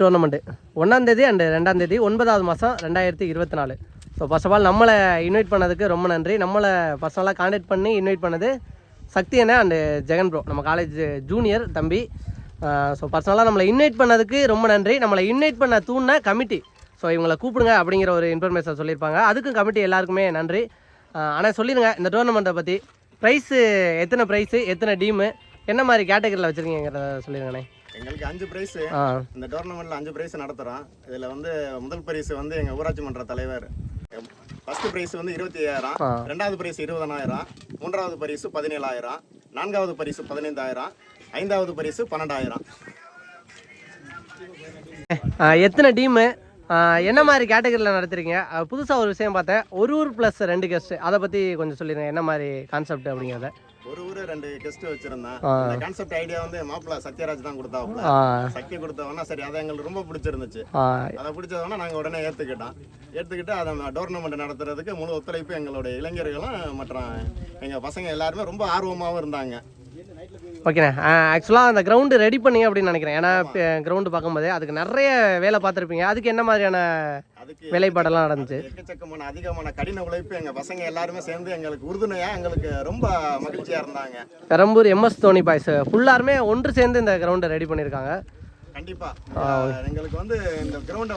Tournament ஒன்றாந்தேதி and ரெண்டாந்தேதி ஒன்பதாவது மாதம் ரெண்டாயிரத்தி இருபத்தி நாலு. ஸோ ஃபர்ஸ்ட் ஆஃப் ஆல் நம்மளை இன்வைட் பண்ணதுக்கு ரொம்ப நன்றி. நம்மளை பர்சனலாக காண்டாக்ட் பண்ணி இன்வைட் பண்ணது சக்தி அண்ணே அண்டு ஜெகன் ப்ரோ நம்ம காலேஜ் ஜூனியர் தம்பி. ஸோ பர்சனலாக நம்மளை இன்வைட் பண்ணதுக்கு ரொம்ப நன்றி. நம்மளை இன்வைட் பண்ண தூண்ண கமிட்டி ஸோ இவங்களை கூப்பிடுங்க அப்படிங்கிற ஒரு இன்ஃபர்மேஷன் சொல்லியிருப்பாங்க. அதுக்கும் கமிட்டி எல்லாருக்குமே நன்றி. ஆனால் சொல்லிடுங்க இந்த டோர்னமெண்ட்டை பற்றி ப்ரைஸு எத்தனை ப்ரைஸு எத்தனை டீமு என்ன மாதிரி கேட்டகரியில் வச்சுருக்கீங்கிறத சொல்லிடுங்கண்ணே எங்களுக்கு அஞ்சு பிரைஸ் இந்த டோர்னமெண்ட்ல அஞ்சு பிரைஸ் நடத்துறோம் இதுல வந்து முதல் பரிசு வந்து எங்க ஊராட்சி மன்ற தலைவர். ஃபர்ஸ்ட் பிரைஸ் வந்து இருபத்தி ஐயாயிரம். ரெண்டாவது பிரைஸ் இருபதனாயிரம். மூன்றாவது பரிசு பதினேழாயிரம். நான்காவது பரிசு பதினைந்தாயிரம். ஐந்தாவது பரிசு பன்னெண்டாயிரம். எத்தனை டீமு என்ன மாதிரி கேட்டகரியில் நடத்துறீங்க புதுசாக ஒரு விஷயம் பார்த்தேன். ஒரு ஊர் ப்ளஸ் ரெண்டு கெஸ்ட்டு அதை பற்றி கொஞ்சம் சொல்லிடுங்க. என்ன மாதிரி கான்செப்ட் அப்படிங்கிறத? ஒரு ஊரு ரெண்டு கெஸ்ட் வச்சிருந்தேன். ஆ. இந்த கான்செப்ட் ஐடியா வந்து மாப்பிள்ள சத்யராஜ் தான் கொடுத்தாப்புல. ஆ. சக்தி கொடுத்தவொன்னா சரி அதை எங்களுக்கு ரொம்ப பிடிச்சிருந்துச்சு. அதை பிடிச்சதோன்னா நாங்கள் உடனே ஏற்றுக்கிட்டோம் ஏற்றுக்கிட்டு அதை டோர்னமெண்ட் நடத்துறதுக்கு முழு ஒத்துழைப்பு எங்களுடைய இளைஞர்களும் மற்ற எங்கள் பசங்க எல்லாருமே ரொம்ப ஆர்வமாகவும் இருந்தாங்க. ஓகேண்ணே. ஆக்சுவலாக அந்த கிரவுண்டு ரெடி பண்ணீங்க அப்படின்னு நினைக்கிறேன். ஏன்னா கிரவுண்டு பார்க்கும்போதே அதுக்கு நிறைய வேலை பார்த்துருப்பீங்க. அதுக்கு என்ன மாதிரியான வேலைப்பாடெல்லாம் நடந்துச்சு? எக்கச்சக்கமான அதிகமான கடின உழைப்பு எங்கள் பசங்க எல்லாருமே சேர்ந்து எங்களுக்கு உறுதுணையாக எங்களுக்கு ரொம்ப மகிழ்ச்சியாக இருந்தாங்க. Perambur MS Dhoni boys. ஃபுல்லாருமே ஒன்று சேர்ந்து இந்த கிரவுண்டை ரெடி பண்ணியிருக்காங்க. கண்டிப்பா. எங்களுக்கு வந்து இந்த கிரவுண்டை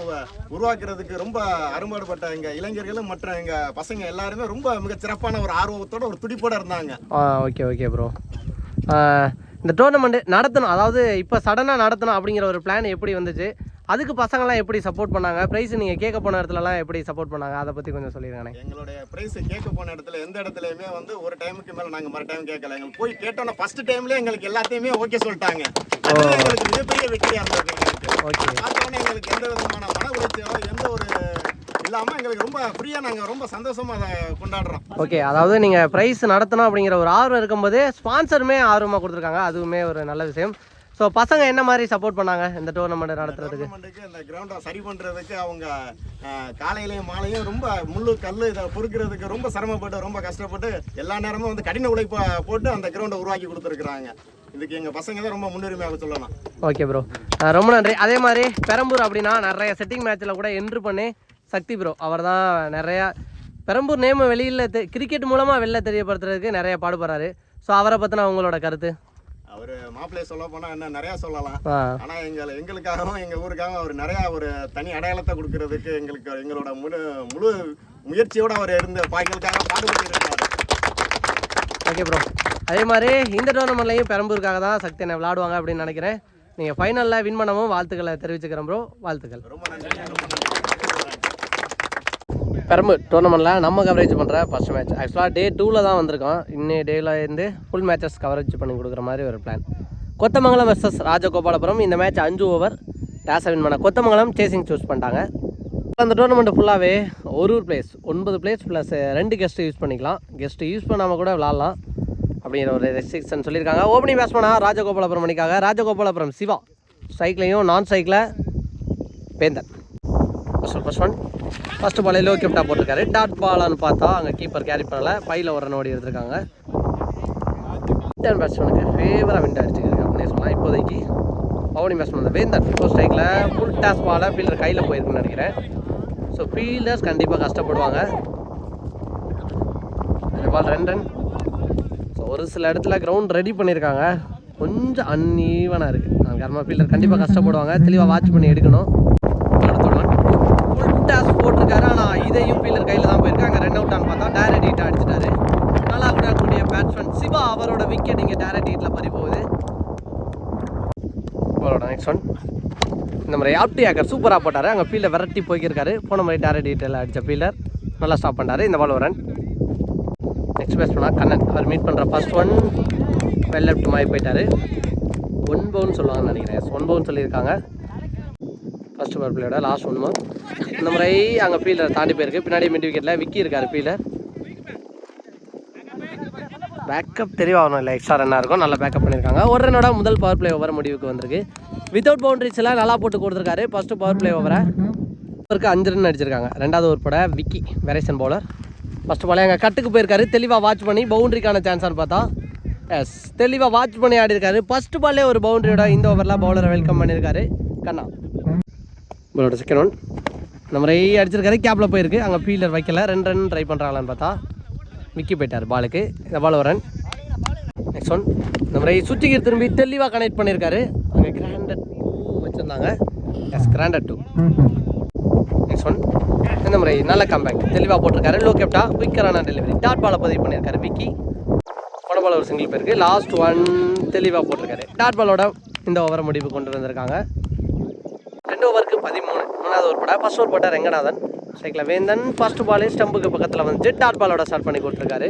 உருவாக்குறதுக்கு ரொம்ப அரும்பாடுபட்ட எங்க இளைஞர்களும் மற்ற எங்க பசங்க எல்லாருமே ரொம்ப மிக சிறப்பான ஒரு ஆர்வத்தோட ஒரு துடிப்போட இருந்தாங்க. ஓகே ஓகே ப்ரோ இந்த டோர்னமெண்ட்டு நடத்தணும். அதாவது இப்போ சடனாக நடத்தணும் அப்படிங்கிற ஒரு பிளான் எப்படி வந்துச்சு? அதுக்கு பசங்களாம் எப்படி சப்போர்ட் பண்ணாங்க? ப்ரைஸ் நீங்கள் கேட்க போன இடத்துலலாம் எப்படி சப்போர்ட் பண்ணாங்க? அதை பற்றி கொஞ்சம் சொல்லிடுங்கண்ணே எங்களுடைய பிரைஸ் கேட்க போன இடத்துல எந்த இடத்துலயுமே வந்து ஒரு டைமுக்கு மேல நாங்க மறு டைம் கேட்கல. எங்களுக்கு போய் கேட்டோம்னா ஃபர்ஸ்ட் டைம்ல எங்களுக்கு எல்லாத்தையுமே ஓகே சொல்லிட்டாங்க. எங்களுக்கு மிகப்பெரிய வெற்றியா இருந்தது. ஓகே. பார்த்தோன்னே எங்களுக்கு எந்த விதமான மன உளைச்சலோ எந்த ஒரு இல்லாம எங்களுக்கு ரொம்ப ஃப்ரீயா நாங்க ரொம்ப சந்தோஷமா அதை கொண்டாடுறோம். ஓகே அதாவது நீங்கள் ப்ரைஸ் நடத்தணும் அப்படிங்கிற ஒரு ஆர்வம் இருக்கும்போதே ஸ்பான்சருமே ஆர்வமாக கொடுத்துருக்காங்க. அதுவுமே ஒரு நல்ல விஷயம். ஸோ பசங்க என்ன மாதிரி சப்போர்ட் பண்ணாங்க இந்த டோர்னமெண்ட் நடத்துறதுக்கு? இந்த கிரவுண்டை சரி பண்றதுக்கு அவங்க காலையிலயும் மாலையும் ரொம்ப முள்ளு கல் இதை பொறுக்கிறதுக்கு ரொம்ப சிரமப்பட்டு ரொம்ப கஷ்டப்பட்டு எல்லா நேரமும் வந்து கடின உழைப்பை போட்டு அந்த கிரவுண்டை உருவாக்கி கொடுத்துருக்குறாங்க. இதுக்கு எங்க பசங்க தான் ரொம்ப முன்னுரிமையாக சொல்லலாம். ஓகே ப்ரோ ரொம்ப நன்றி. அதே மாதிரி பெரம்பூர் அப்படின்னா நிறைய செட்டிங் மேட்ச்சில் கூட என்ட்ரு பண்ணி சக்தி ப்ரோ அவர் தான் நிறையா பெரம்பூர் நேம் வெளியில் தெ கிரிக்கெட் மூலமாக வெளில தெரியப்படுத்துறதுக்கு நிறைய பாடுபடுறாரு. ஸோ அவரை பற்றின உங்களோட கருத்து? அவர் மாப்பிள்ளைய சொல்ல போனா இன்னும் நிறைய சொல்லலாம். ஆ. ஆனா எங்களை எங்களுக்காகவும் எங்க ஊருக்காகவும் அவர் நிறைய ஒரு தனி அடையாளத்தை கொடுக்கறதுக்கு எங்களுக்கு எங்களோட முழு முழு முயற்சியோட அவர் இருந்த பாய்களுக்காக பாடுபட்டு இருந்தார் ஓகே ப்ரோ அதே மாதிரி இந்த டோர்னமெண்ட்லையும் பெரம்பூருக்காக தான் சக்தி என்ன விளாடுவாங்க அப்படின்னு நினைக்கிறேன். நீங்கள் ஃபைனலில் வின் பண்ணவும் வாழ்த்துக்களை தெரிவிச்சுக்கிறேன் ப்ரோ வாழ்த்துக்கள். ரொம்ப நன்றி. பெரம்பு டோர்னமெண்ட்டில் நம்ம கவரேஜ் பண்ணுற ஃபர்ஸ்ட் மேட்ச் ஆக்சுவலாக டே டூவில் தான் வந்திருக்கோம். இன்னே டேயில் இருந்து ஃபுல் மேட்சஸ் கவரேஜ் பண்ணி கொடுக்குற மாதிரி ஒரு பிளான் கொத்தமங்கலம் வெர்சஸ் ராஜகோபாலபுரம். இந்த மேட்ச் அஞ்சு ஓவர் டேஸை வின் பண்ண கொத்தமங்கலம் சேசிங் சூஸ் பண்ணிட்டாங்க. அந்த டோர்னமெண்ட் ஃபுல்லாகவே ஒரு ஒரு பிளேஸ் ஒன்பது பிளேஸ் ப்ளஸ் ரெண்டு கெஸ்ட்டு யூஸ் பண்ணிக்கலாம். கெஸ்ட்டு யூஸ் பண்ணாமல் கூட விளாட்லாம் அப்படிங்கிற ஒரு ரெஸ்ட்ரிக்ஷன் சொல்லியிருக்காங்க. ஓப்பனிங் பேட்ஸ்மனாக ராஜகோபாலபுரம் மணிக்காக ராஜகோபாலபுரம் சிவா. ஸ்ட்ரைக்லையும் நான் ஸ்ட்ரைக்கில் பேந்தன். ஃபர்ஸ்ட் ஃபர்ஸ்ட் ஒன் ஃபர்ஸ்ட் பாலே லோ கிஃப்டாக போட்டிருக்காரு. டாட் பாலான்னு பார்த்தா அங்கே கீப்பர் கேரி பண்ணலை. பையில் ஒரு ரன் ஓடி எடுத்திருக்காங்க. இந்தியன் பேட்ஸ்மேனுக்கு ஃபேவராக விண்ட் அடிச்சுக்கிருக்கு அப்படின்னே சொல்லலாம். இப்போதைக்கு பவுலிங் பேட்ஸ்மேன் வேந்தன் ஃபோர் ஸ்ட்ரைக்கில் ஃபுல் டாஸ் பாலை ஃபீல்டர் கையில் போயிருக்குன்னு நினைக்கிறேன். ஸோ ஃபீல்டர்ஸ் கண்டிப்பாக கஷ்டப்படுவாங்க. இந்த பால் ரெண்டு ரன் ஸோ ஒரு சில இடத்துல கிரவுண்ட் ரெடி பண்ணியிருக்காங்க. கொஞ்சம் அன்ஈவனாக இருக்குது கர்மா ஃபீல்டர் கண்டிப்பாக கஷ்டப்படுவாங்க. தெளிவாக வாட்ச் பண்ணி எடுக்கணும். ஃபுல் டாஸ் போட்டிருக்காரு. ஆனால் இதையும் ஃபீல்டர் கையில் தான் போயிருக்கு அங்கே ரன் அவுட் ஆன் பார்த்தா டேரக்ட் ஹீட் அடிச்சிட்டாரு. நல்லா விளையாடக்கூடிய பேட்ஸ்மேன் சிவா அவரோட விக்கெட் இங்கே டேரக்ட் ஹீட்டில் பறி போகுது அவரோட நெக்ஸ்ட் ஒன் இந்த மாதிரி ஆப்டி ஆக்கர் சூப்பராக போட்டார். அங்கே ஃபீல்டை விரட்டி போய்க்கிருக்காரு போன மாதிரி டேரக்ட் ஹீட்டில் அடித்த ஃபீல்டர் நல்லா ஸ்டாப் பண்ணாரு இந்த பால் ஒரு ரன் நெக்ஸ்ட் பேட்ஸ்மேனாக கண்ணன். அவர் மீட் பண்ணுற ஃபர்ஸ்ட் ஒன் வெல் லெஃப்ட் மாதிரி போயிட்டார். ஒன் பவுன் சொல்லுவாங்கன்னு நினைக்கிறேன். ஒன் பவுன் சொல்லியிருக்காங்க. ஃபர்ஸ்ட் பவர் பிளேயோட லாஸ்ட் ஒன் மந்த் இந்த முறை அங்கே ஃபீல்டர் தாண்டி போயிருக்கு. பின்னாடி மிட் விக்கெட்டில் விக்கி இருக்கார் ஃபீல்டர் பேக்கப் தெளிவாகணும் இல்லை எக்ஸ்ட்ரா ரன்னாக இருக்கும். நல்லா பேக்கப் பண்ணியிருக்காங்க. ஒரு ரன்னோட முதல் பவர் பிளே ஓவர் முடிவுக்கு வந்திருக்கு. வித்தவுட் பவுண்டரிஸ் எல்லாம் நல்லா போட்டு கொடுத்துருக்காரு. ஃபஸ்ட்டு பவர் பிளே ஓவரை ஒருக்கு அஞ்சு ரன் அடிச்சிருக்காங்க. ரெண்டாவது ஒரு பட விக்கி வெரைசன் பவுலர் ஃபர்ஸ்ட் பாலே அங்கே கட்டுக்கு போயிருக்காரு. தெளிவாக வாட்ச் பண்ணி பவுண்டரிக்கான சான்ஸான்னு பார்த்தா எஸ் தெளிவாக வாட்ச் பண்ணி ஆடி இருக்காரு ஃபர்ஸ்ட் பால்லே ஒரு பவுண்டரியோட இந்த ஓவரில் பவுலரை வெல்கம் பண்ணியிருக்காரு. கண்ணா. உங்களோட செகண்ட் ஒன் நம்ம ரை அடிச்சிருக்காரு. கேப்பில் போயிருக்கு. அங்கே ஃபீல்டர் வைக்கல. ரெண்டு ரன் ட்ரை பண்ணுறாங்களான்னு பார்த்தா விக்கி போயிட்டார் பாலுக்கு. இந்த பால் ஒரு ரன் நெக்ஸ்ட் ஒன் இந்த மாதிரி சுற்றிக்கு திரும்பி தெளிவாக கனெக்ட் பண்ணியிருக்காரு அங்கே கிராண்டட் டூ வச்சுருந்தாங்க. Yes granted two next one இந்த முறை நல்ல கம்பேக் தெளிவாக போட்டிருக்காரு. லோ கேப்டா குயிக்கரான டெலிவரி டாட் பாலை பதிவு பண்ணியிருக்காரு விக்கி. கொடபால் ஒரு சிங்கிள் பேருக்கு லாஸ்ட் ஒன் தெளிவாக போட்டிருக்காரு. டாட் பாலோட இந்த ஓவரை முடிவு கொண்டு வந்திருக்காங்க. ரெண்டு ஓவருக்கு பதிமூணு. மூணாவது ஓவர் போட. ஃபர்ஸ்ட் ஓவர் போட்டார் ரங்கநாதன். சைக்கிள் வேந்தன். ஃபர்ஸ்ட் பாலே ஸ்டம்புக்கு பக்கத்தில் வந்து டாட் பாலோட ஸ்டார்ட் பண்ணி கொடுத்துருக்காரு.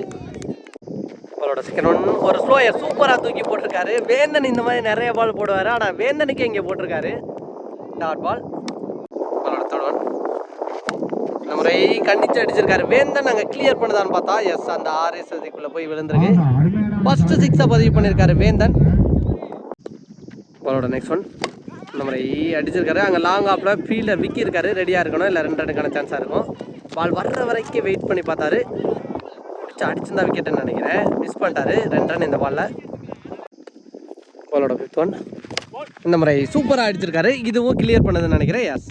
பாலோட செகண்ட் ஒன் ஒரு ஸ்லோயர் சூப்பராக தூக்கி போட்டிருக்காரு. வேந்தன் இந்த மாதிரி நிறைய பால் போடுவார். ஆனால் வேந்தனுக்கு இங்கே போட்டிருக்காரு. டாட் பால் பாலோட தேர்ட் ஒன் இந்த முறை கண்டிச்சு அடிச்சிருக்காரு. வேந்தன் அங்கே கிளியர் பண்ணுதான்னு பார்த்தா எஸ் அந்த ஆர்எஸ் அதுக்குள்ளே போய் விழுந்திருக்கு. ஃபர்ஸ்ட் சிக்ஸை பதிவு பண்ணியிருக்காரு வேந்தன். பாலோட நெக்ஸ்ட் ஒன் இந்த முறை அடிச்சிருக்காரு. அங்கே லாங் ஆப்பில் ஃபீல்டர் விக்கி இருக்காரு ரெடியாக இருக்கணும். இல்லை ரெண்டு ரனுக்கான சான்ஸாக இருக்கும். பால் வர்ற வரைக்கும் வெயிட் பண்ணி பார்த்தாரு. பிடிச்சி அடிச்சிருந்தா விக்கெட்டுன்னு நினைக்கிறேன். மிஸ் பண்ணிட்டாரு. ரெண்டு ரன் இந்த பாலில் பாலோட ஃபிஃப்த் ஒன் இந்த முறை சூப்பராக அடிச்சிருக்காரு. இதுவும் கிளியர் பண்ணதுன்னு நினைக்கிறேன். எஸ்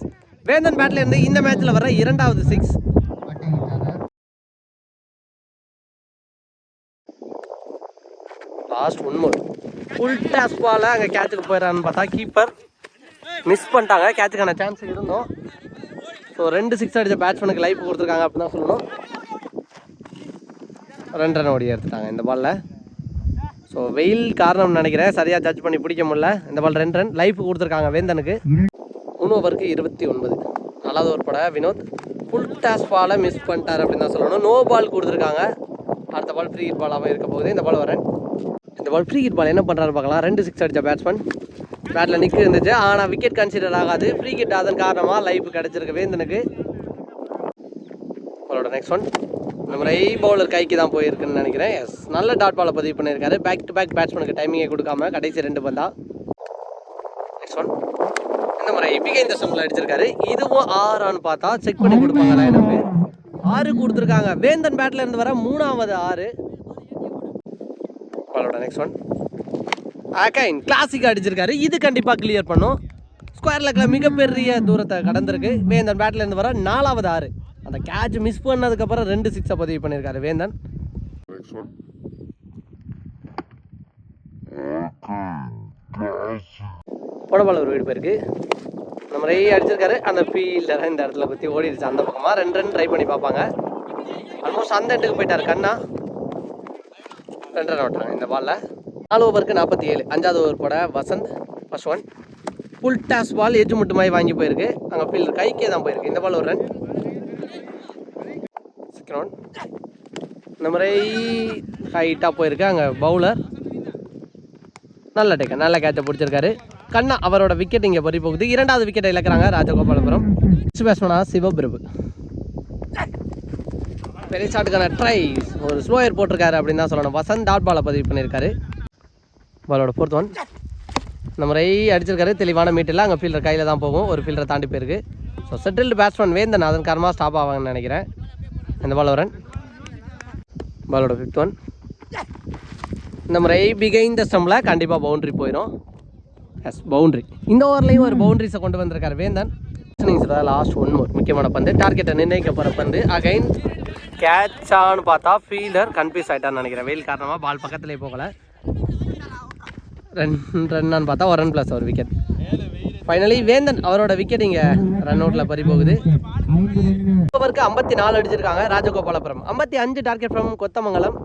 வேந்தன் பேட்லேருந்து இந்த மேட்ச்சில் வர இரண்டாவது six last one more full toss ball அங்கே கேட்சுக்கு போயிடறான்னு பார்த்தா கீப்பர் மிஸ் பண்ணிட்டாங்க. கேட்சுக்கான சான்ஸ் இருந்தோம். ஸோ ரெண்டு சிக்ஸ் அடித்த பேட்ஸ்மேனுக்கு லைஃப் கொடுத்துருக்காங்க அப்படின்னு தான் சொல்லணும். ரெண்டு ரன் ஓடி எடுத்துட்டாங்க இந்த பாலில் ஸோ வெயில் காரணம்னு நினைக்கிறேன். சரியாக ஜட்ஜ் பண்ணி பிடிக்க முடியல. இந்த பால் ரெண்டு ரன் லைஃப் கொடுத்துருக்காங்க வேந்தனுக்கு. மூணு ஓவருக்கு இருபத்தி ஒன்பது. நாலாவது ஒரு பட வினோத் ஃபுல் டாஸ் பாலை மிஸ் பண்ணிட்டார் அப்படின்னு தான் சொல்லணும். நோ பால் கொடுத்துருக்காங்க. அடுத்த பால் ஃப்ரீ ஹிட் பாலாகவும் இருக்க போகுது. இந்த பால் வரேன் இந்த பால் ஃப்ரீ ஹிட் பால் என்ன பண்ணுறாரு பார்க்கலாம். ரெண்டு சிக்ஸ் அடித்த பேட்ஸ்மேன் பேட்டில் நிற்க இருந்துச்சு ஆனால் விக்கெட் கன்சிடர் ஆகாது. ஃப்ரீ கிட் அதன் காரணமாக லைஃப் கிடச்சிருக்கு வேந்தனுக்கு. அவரோட நெக்ஸ்ட் ஒன் இந்த முறை பவுலர் கைக்கு தான் போயிருக்குன்னு நினைக்கிறேன். எஸ் நல்ல டாட் பாலை பதிவு பண்ணியிருக்காரு. பேக் டு பேக் பேட்ஸ்மேனுக்கு டைமிங்கை கொடுக்காம கடைசி ரெண்டு பந்தா நெக்ஸ்ட் ஒன் இந்த முறை பிகை இந்த ஸ்டம்பில் அடிச்சிருக்காரு. இதுவும் ஆறான்னு பார்த்தா செக் பண்ணி கொடுப்பாங்களா எனக்கு ஆறு கொடுத்துருக்காங்க. வேந்தன் பேட்டில் இருந்து வர மூணாவது ஆறு. அவரோட நெக்ஸ்ட் ஒன் அகைன் கிளாசிக் அடிச்சிருக்காரு. இது கண்டிப்பாக கிளியர் பண்ணும். ஸ்கொயர் லெக்கில் மிகப்பெரிய தூரத்தை கடந்திருக்கு. வேந்தன் பேட்ல இருந்து வர நாலாவது ஆறு. அந்த கேட்ச் மிஸ் பண்ணதுக்கப்புறம் ரெண்டு சிக்ஸை பதிவு பண்ணியிருக்காரு வேந்தன். ஒரு வீடு போயிருக்கு. நம்ம ரை அடிச்சிருக்காரு. அந்த ஃபீல்டரை இந்த இடத்துல குத்தி ஓடிடுச்சு அந்த பக்கமாக ரெண்டு ரன் ட்ரை பண்ணி பார்ப்பாங்க. ஆல்மோஸ்ட் அந்த எண்டுக்கு போயிட்டார் கண்ணா. ரெண்டு ரன் விட்டாங்க இந்த பாலில் நாலு ஓவருக்கு நாற்பத்தி ஏழு. அஞ்சாவது ஓவர் போட Vasanth first one full toss ball edge முட்டு மாதிரி வாங்கி போயிருக்கு. அங்கே ஃபீல்டர் கைக்கே தான் போயிருக்கு. இந்த பால் ஒரு ரன் செகண்ட் ஒன் இந்த முறை ஹைட்டாக போயிருக்கு. அங்கே பவுலர் நல்ல டேக்கன் நல்ல கேட்சை பிடிச்சிருக்காரு. கண்ணா அவரோட விக்கெட் இங்கே பறி போகுது. இரண்டாவது விக்கெட்டை இழக்கிறாங்க ராஜகோபாலபுரம். நெக்ஸ்ட் பேட்ஸ்மனா சிவபிரபு பெரிய ஷாட்டுக்கான ட்ரை ஒரு ஸ்லோயர் போட்டிருக்காரு அப்படின்னு தான் சொல்லணும். வசந்த் டாட் பாலை பதிவு பண்ணியிருக்காரு. பாலோட ஃபோர்த் ஒன் நம்ம ரை அடிச்சிருக்காரு. தெளிவான மீட்டில் அங்கே ஃபீல்டர் கையில் தான் போகும். ஒரு ஃபீல்டரை தாண்டி போயிருக்கு. ஸோ செட்டில்டு பேட்ஸ்மேன் வேந்தன். அதன் காரணமாக ஸ்டாப் ஆவாங்கன்னு நினைக்கிறேன். இந்த பால் வரன் பாலோட ஃபிஃப்த் ஒன் நம்ம ரை பிகைந்த ஸ்டம்பில் கண்டிப்பாக பவுண்ட்ரி போயிடும் எஸ் பவுண்ட்ரி இந்த ஓவர்லேயும் ஒரு பவுண்ட்ரிஸை கொண்டு வந்திருக்காரு வேந்தன். லாஸ்ட் ஒன் மோர் முக்கியமான பந்து. டார்கெட்டை நிர்ணயிக்கப்படுற பந்து. அகைன் கேட்சான்னு பார்த்தா ஃபீல்டர் கன்ஃபியூஸ் ஆகிட்டான்னு நினைக்கிறேன். வெயில் காரணமாக பால் பக்கத்துலேயே போகலை. ரன் ரன்னான்னு பார்த்தா ஒரு ரன் ப்ளஸ் ஒரு விக்கெட் ஃபைனலி வேந்தன் அவரோட விக்கெட் இங்கே ரன் அவுட்டில் பறி போகுது. ஓவருக்கு ஐம்பத்தி நாலு அடிச்சிருக்காங்க ராஜகோபாலபுரம். ஐம்பத்தி அஞ்சு டார்கெட் ஃப்ரம் கொத்தமங்கலம்.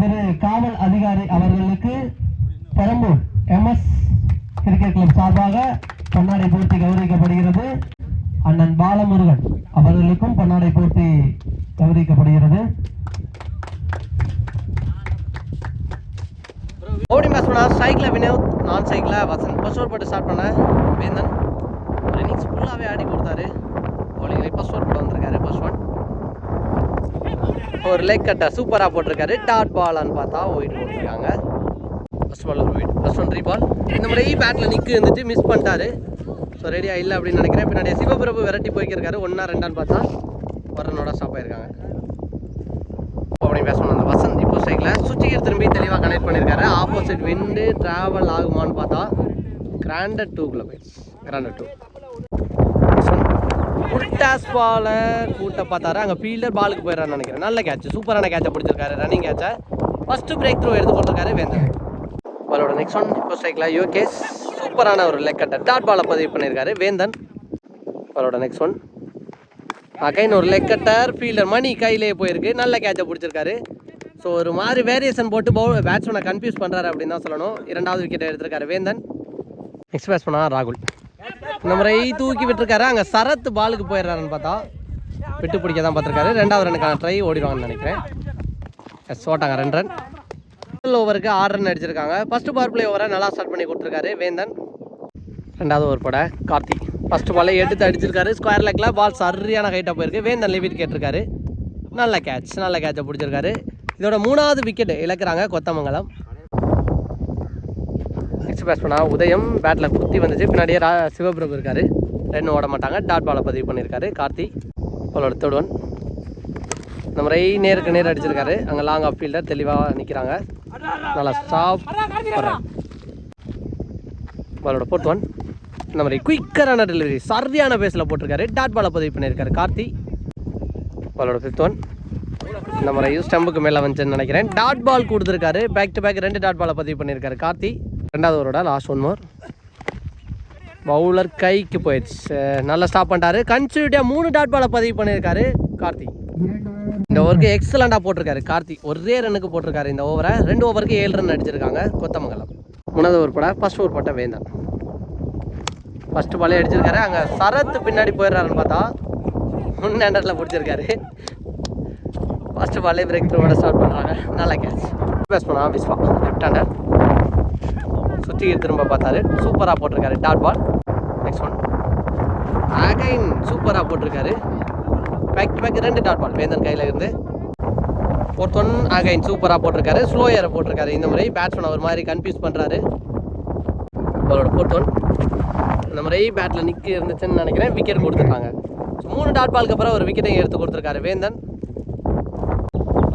திரு காவல் அதிகாரி அவர்களுக்கு பெரம்பூர் எம்எஸ் கிரிக்கெட் கிளப் சார்பாக பொன்னாடை பூர்த்தி கௌரவிக்கப்படுகிறது. அண்ணன் பாலமுருகன் அவர்களுக்கும் பொன்னாடை பூர்த்தி கௌரவிக்கப்படுகிறது ஓடி சைக்கிளை வினோத் நான் சைக்கிளில் வசன் ஃபர்ஸ்ட் ஓவர் போட்டு ஸ்டார்ட் பண்ணேன் வேந்தன். ஒரு இன்னிங்ஸ் ஃபுல்லாகவே ஆடி கொடுத்தாரு. பவுலிங்கில் ஃபர்ஸ்ட் ஓவர் போட்டு வந்திருக்காரு ஃபர்ஸ்ட் ஒன் ஒரு லெக் கட்டை சூப்பராக போட்டிருக்காரு. டாட் பாலான்னு பார்த்தா ஒயிட் போட்டிருக்காங்க. ஃபர்ஸ்ட் பால் ஒரு wide first one three ball இந்த முறை பேட்டில் நிற்கு இருந்துட்டு மிஸ் பண்ணிட்டாரு. ஸோ ரெடியாக இல்லை அப்படின்னு நினைக்கிறேன். பின்னாடி சிவபிரபு விரட்டி போய்க்கிருக்காரு. ஒன்றா ரெண்டான்னு பார்த்தா ஒரு ரன்னோட ஸ்டாப் ஆயிருக்காங்க அப்படி பேசணும். அந்த வசந்த் இப்போ சைக்கில் சுவிட்சுக்கு திரும்பி தெளிவாக கனெக்ட் பண்ணியிருக்காரு ஆப்போசிட் விண்டு ட்ராவல் ஆகுமான்னு பார்த்தா கிராண்டட் டூக்குள்ளே போயிடுச்சு. கிராண்டட் டூ ஃபுல் பாலை கூட்ட பார்த்தாரு. அங்கே ஃபீல்டர் பாலுக்கு போயிடறான்னு நினைக்கிறேன். நல்ல கேட்ச் சூப்பரான கேட்சை பிடிச்சிருக்காரு. ரன்னிங் கேட்சை ஃபஸ்ட்டு பிரேக் த்ரூ எடுத்து கொடுத்துருக்காரு வேந்தன் பாலோட நெக்ஸ்ட் ஒன் இப்போ ஸ்ட்ரைக்கில் யோகேஷ் சூப்பரான ஒரு லெக்கட்டை டாட் பாலை பதிவு பண்ணியிருக்காரு வேந்தன். பாலோட நெக்ஸ்ட் ஒன் அகைன் ஒரு லெக்கட்டர் ஃபீல்டர் மணி கையிலே போயிருக்கு. நல்ல கேட்சை பிடிச்சிருக்காரு. ஸோ ஒரு மாதிரி வேரியேஷன் போட்டு பவுல் பேட்ஸ்மேனை கன்ஃபியூஸ் பண்ணுறாரு அப்படின்னு தான் சொல்லணும். இரண்டாவது விக்கெட்டை எடுத்திருக்காரு வேந்தன். நெக்ஸ்ட் பேட்ஸ்மேனா ராகுல். இந்த முறை தூக்கி விட்டுருக்காரு. அங்கே சரத் பாலுக்கு போயிடுறாருன்னு பார்த்தா விட்டு பிடிக்க தான் பார்த்துருக்காரு. ரெண்டாவது ரனுக்கான ட்ரை ஓடிடுவாங்கன்னு நினைக்கிறேன். எஸ் ஓட்டாங்க. ரெண்டு ரன் முதல் ஓவருக்கு ஆறு ரன் அடிச்சிருக்காங்க. ஃபஸ்ட்டு பவர் பிளே ஓவரை நல்லா ஸ்டார்ட் பண்ணி கொடுத்துருக்காரு வேந்தன். ரெண்டாவது ஓவர் பட கார்த்திக் ஃபர்ஸ்ட் பாலை எடுத்து அடிச்சிருக்காரு. ஸ்கொயர் லெக்கில் பால் சரியான ஹைட்டாக போயிருக்கு. வேந்தன் லிமிட் கேட்டிருக்காரு. நல்ல கேட்ச் நல்ல கேட்சை பிடிச்சிருக்காரு. இதோட மூணாவது விக்கெட் இழக்கிறாங்க கொத்தமங்கலம். நெக்ஸ்ட் பேட்ஸ் உதயம் பேட்டில் குத்தி வந்துச்சு. பின்னாடியே ரா சிவபிரபு இருக்காரு. ரன் ஓட மாட்டாங்க. டாட் பாலை பதிவு பண்ணியிருக்காரு. கார்த்தி அவளோட தொடுவன். இந்த முறை நேருக்கு நேர் அடிச்சிருக்காரு. அங்கே லாங் ஆஃப் ஃபீல்டர் தெளிவாக நிற்கிறாங்க நல்லா ஸ்டாப் பாலோட ஃபோர்த் ஒன் இந்த மாதிரி குயிக்கரான டெலிவரி சரியான பேஸில் போட்டிருக்காரு. டாட் பாலை பதிவு பண்ணியிருக்காரு கார்த்தி. பாலோட ஃபிஃப்த் ஒன் இந்த முறை ஸ்டம்புக்கு மேலே வந்துச்சுன்னு நினைக்கிறேன். டாட் பால் கொடுத்துருக்காரு. பேக் டு பேக் ரெண்டு டாட் பாலை பதிவு பண்ணியிருக்காரு. கார்த்தி ரெண்டாவது ஓவரோட லாஸ்ட் ஒன் மோர் பவுலர் கைக்கு போயிடுச்சு. நல்லா ஸ்டாப் பண்ணிட்டாரு. கன்சியூட்டியாக மூணு டாட் பாலை பதிவு பண்ணியிருக்காரு கார்த்தி. இந்த ஓவருக்கு எக்ஸலண்டாக போட்டிருக்காரு கார்த்தி. ஒரே ரன்னுக்கு போட்டிருக்காரு இந்த ஓவரை. ரெண்டு ஓவருக்கு ஏழு ரன் அடிச்சிருக்காங்க கொத்தமங்கலம். மூணாவது ஓவர் பட ஃபஸ்ட் ஓவர் பட்ட வேந்தான். ஃபஸ்ட்டு பாலே அடிச்சிருக்காரு. அங்கே சரத்து பின்னாடி போயிடுறாருன்னு பார்த்தா முன் ஹேண்டரில் பிடிச்சிருக்காரு. ஃபஸ்ட்டு பாலே பிரேக் த்ரூவோட ஸ்டார்ட் பண்ணுறாங்க நல்லா கேட்ச் பேஸ் பண்ணா விஸ்வா லெஃப்ட் ஹேண்டர் சுற்றி திரும்ப பார்த்தாரு. சூப்பராக போட்டிருக்காரு. Dot ball next one again சூப்பராக போட்டிருக்காரு. பேக் டு பேக் ரெண்டு டாட் பால் வேந்தன் கையில் இருந்து. ஃபோர்த் ஒன் அகைன் சூப்பராக போட்டிருக்காரு. ஸ்லோ ஏரை போட்டிருக்காரு இந்த முறை. பேட்ஸ்மேன் அவர் மாதிரி கன்ஃபியூஸ் பண்ணுறாரு அவரோட ஃபோர்த் ஒன் இந்த முறை பேட்டில் நிற்க இருந்துச்சுன்னு நினைக்கிறேன். விக்கெட் கொடுத்துருக்காங்க மூணு டாட் பாலுக்கு அப்புறம் ஒரு விக்கெட்டையும் எடுத்து கொடுத்துருக்காரு வேந்தன்.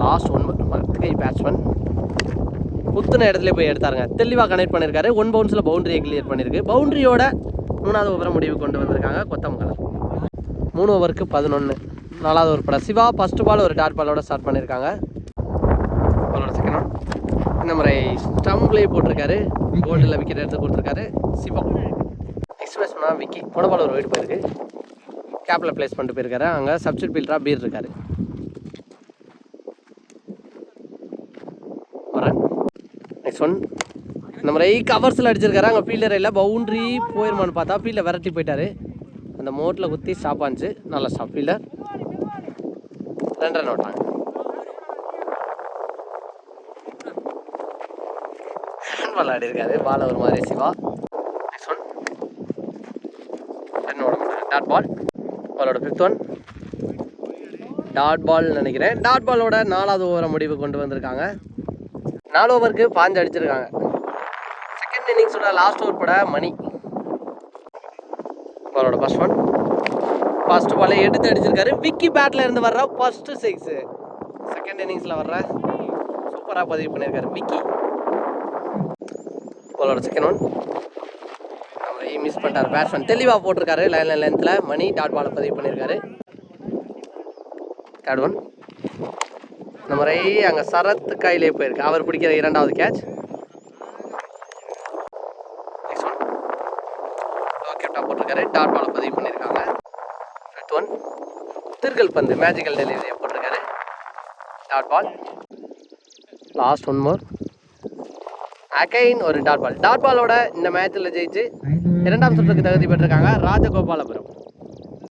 லாஸ்ட் ஒன் கை பேட்ஸ்மேன் குத்துன இடத்துல போய் எடுத்தாருங்க. தெளிவாக கனெக்ட் பண்ணியிருக்காரு ஒன் பவுன்ஸில் பவுண்டரியை கிளியர் பண்ணியிருக்கு. பவுண்டரியோட மூணாவது ஓவரை முடிவு கொண்டு வந்திருக்காங்க கொத்தமங்கலம் மூணு ஓவருக்கு பதினொன்று நாலாவது ஒரு படம். சிவா ஃபஸ்ட்டு பால் ஒரு டாட் பாலோட ஸ்டார்ட் பண்ணியிருக்காங்க. பாலோட செகண்ட் ஒன் இந்த முறை ஸ்டம்ப்லேயே போட்டிருக்காரு. கோல்டில் விக்கெட் எடுத்து கொடுத்துருக்காரு சிவா. நெக்ஸ்ட் விக்கி போன பால் ஒரு வீடு போயிருக்கு. கேப்பில் ப்ளேஸ் பண்ணிட்டு போயிருக்காரு. அங்கே சப்ஸ்டியூட் பீல்டராக பீர் இருக்காரு வரேன் ஒன் இந்த ரை கவர்ஸில் அடிச்சிருக்காரு. அங்கே ஃபீல்டர் இல்லை பவுண்ட்ரி போயிருமான்னு பார்த்தா ஃபீல்டர் விரட்டி போயிட்டார். அந்த மோட்டில் குத்தி ஸ்டாப் ஆனிச்சு. நல்ல ஸ்டாப் ஃபீல்டர் ரெண்டு ரன் விட்டாங்க விளாடி ஆடி இருக்காரு. பால் ஒரு மாதிரி Siva. Next one run dot ball பாலோட ஃபிஃப்த் ஒன் டாட் பால் நினைக்கிறேன். டாட் பாலோட நாலாவது ஓவரை முடிவு கொண்டு வந்திருக்காங்க. நாலு ஓவருக்கு பாஞ்சு அடிச்சிருக்காங்க. செகண்ட் இன்னிங்ஸோட லாஸ்ட் ஓவர் பட மணி. அவரோட ஃபர்ஸ்ட் ஒன் ஃபர்ஸ்ட் பாலை எடுத்து அடிச்சிருக்காரு. விக்கி பேட்டில் இருந்து வர்ற ஃபர்ஸ்ட் சிக்ஸு செகண்ட் இன்னிங்ஸில் வர்ற சூப்பராக பதிவு பண்ணியிருக்காரு விக்கி பாலோட செகண்ட் ஒன் அவரையும் மிஸ் பண்ணிட்டார் பேட்ஸ்மேன் தெளிவாக போட்டிருக்காரு லைன் லைன் லென்த்தில் மணி டாட் பாலை பதிவு பண்ணியிருக்காரு தேர்ட் ஒன் இந்த முறை அங்கே சரத் கையிலே போயிருக்கு. அவர் பிடிக்கிற இரண்டாவது கேட்ச் போட்டிருக்காரு. டாட் பால் பதிவு பண்ணியிருக்காங்க. ஃபிஃப்த் ஒன் திருக்கல் பந்து மேஜிக்கல் டெலிவரியை போட்டிருக்காரு. Dot ball last one more again ஒரு டாட் பால் டாட் பாலோட இந்த மேட்ச்சில் ஜெயிச்சு இரண்டாம் சுற்றுக்கு தகுதி பெற்றிருக்காங்க ராஜகோபாலபுரம்.